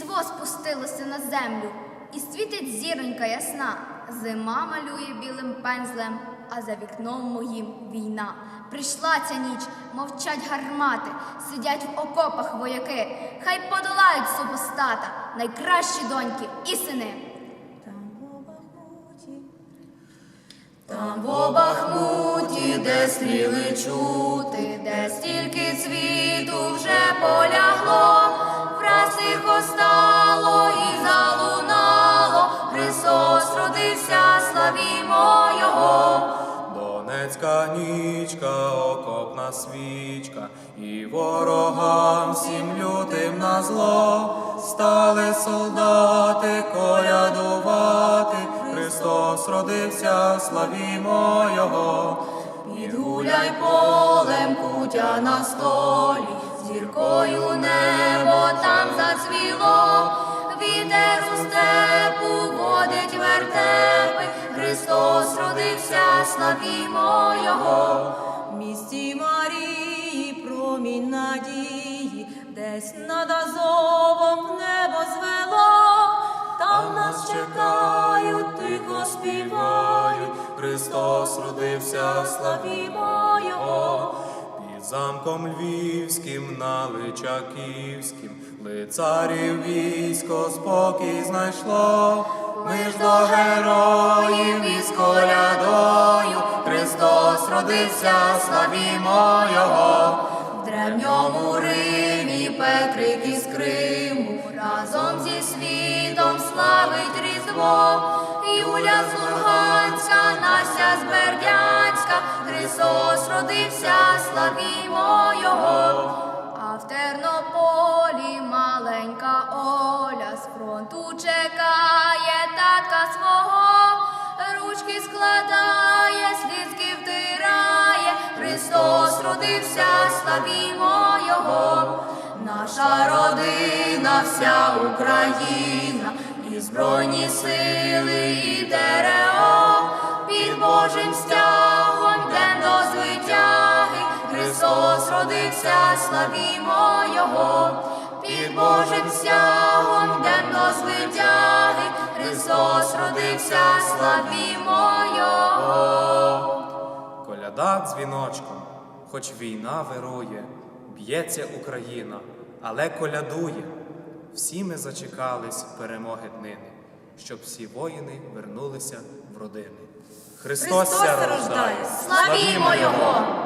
Різдво спустилося на землю, і світить зіронька ясна. Зима малює білим пензлем, а за вікном моїм війна. Прийшла ця ніч, мовчать гармати, сидять в окопах вояки. Хай подолають супостата, найкращі доньки і сини. Там в Бахмуті, де стріли чути, де стільки цвіту вже полягло, враз тихо стало Родився, славімо Його. Донецька нічка, окопна свічка, і ворогам всім лютим на зло стали солдати колядувати. Христос родився, славімо Його. Підгуляй полем кутя на столі, зіркою небо там славімо Його. В місті Марії промінь надії, десь над Азовом небо звело, там нас чекають, тихо співають, Христос родився, славімо Його. Під замком львівським, на Личаківським, лицарів військо спокій знайшло. Ми ж до героїв із колядою, Христос родився, славімо Його. В древньому Римі Петрик із Криму разом зі світом славить Різдво. Юля з Луганська, Настя з Бердянська, Христос родився, славімо Його. А в Тернополі маленька Оля з фронту чекає татка свого, ручки складає, слізки втирає, Христос родився, славімо Його. Наша родина, вся Україна, і Збройні сили, і ТРО, під Божим стягом Христос родився, славімо Його, під Божим стягом йдем до звитяги, Христос родився, славімо Його. Коляда дзвіночком, хоч війна вирує, б'ється Україна, але колядує. Всі ми зачекались перемоги днини, щоб всі воїни вернулися в родини. Христос, Христос рождає, славімо Його!